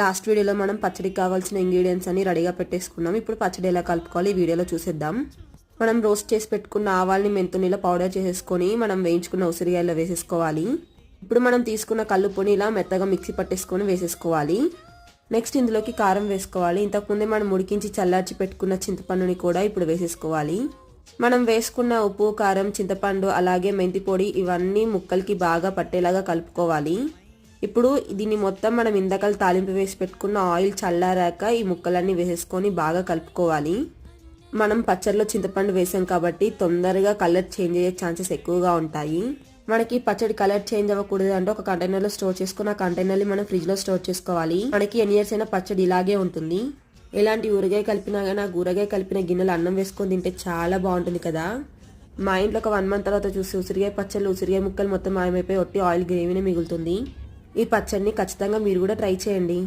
Last వీడియోలో మనం పచ్చడికి కావాల్సిన ఇంగ్రీడియంట్స్ అన్ని రెడీగా పెట్టేసుకున్నాం. ఇప్పుడు పచ్చడి ఎలా కలుపుకోవాలి ఈ వీడియోలో చూసేద్దాం. మనం రోస్ట్ చేసి పెట్టుకున్న ఆవాల్ని మెంతునిలా పౌడర్ చేసేసుకొని మనం వేయించుకున్న ఉసిరికాయలో వేసేసుకోవాలి. ఇప్పుడు మనం తీసుకున్న కళ్ళు పొని ఇలా మెత్తగా మిక్సీ పట్టేసుకొని వేసేసుకోవాలి. నెక్స్ట్ ఇందులోకి కారం వేసుకోవాలి. ఇంతకుముందే మనం ఉడికించి చల్లార్చి పెట్టుకున్న చింతపండుని కూడా ఇప్పుడు వేసేసుకోవాలి. మనం వేసుకున్న ఉప్పు కారం చింతపండు అలాగే మెంతి పొడి ఇవన్నీ ముక్కలకి బాగా పట్టేలాగా కలుపుకోవాలి. ఇప్పుడు దీన్ని మొత్తం మనం ఇందకలు తాలింపు వేసి పెట్టుకున్న ఆయిల్ చల్లారాక ఈ ముక్కలన్నీ వేసేసుకొని బాగా కలుపుకోవాలి. మనం పచ్చడిలో చింతపండు వేసాం కాబట్టి తొందరగా కలర్ చేంజ్ అయ్యే ఛాన్సెస్ ఎక్కువగా ఉంటాయి. మనకి పచ్చడి కలర్ చేంజ్ అవ్వకూడదు అంటే ఒక కంటైనర్లో స్టోర్ చేసుకున్న కంటైనర్ని మనం ఫ్రిడ్జ్లో స్టోర్ చేసుకోవాలి. మనకి ఎన్ని ఇయర్స్ అయినా పచ్చడి ఇలాగే ఉంటుంది. ఎలాంటి ఊరగాయ కలిపినా కానీ ఆ ఊరగాయ కలిపిన గిన్నెలు అన్నం వేసుకొని తింటే చాలా బాగుంటుంది కదా. మా ఇంట్లో ఒక వన్ మంత్ తర్వాత చూసి ఉసిరిగాయ పచ్చళ్ళు ఉసిరిగాయ ముక్కలు మొత్తం మాయమైపోయి ఒట్టి ఆయిల్ గ్రేవీనే మిగులుతుంది. ఈ పచ్చడిని ఖచ్చితంగా మీరు కూడా ట్రై చేయండి.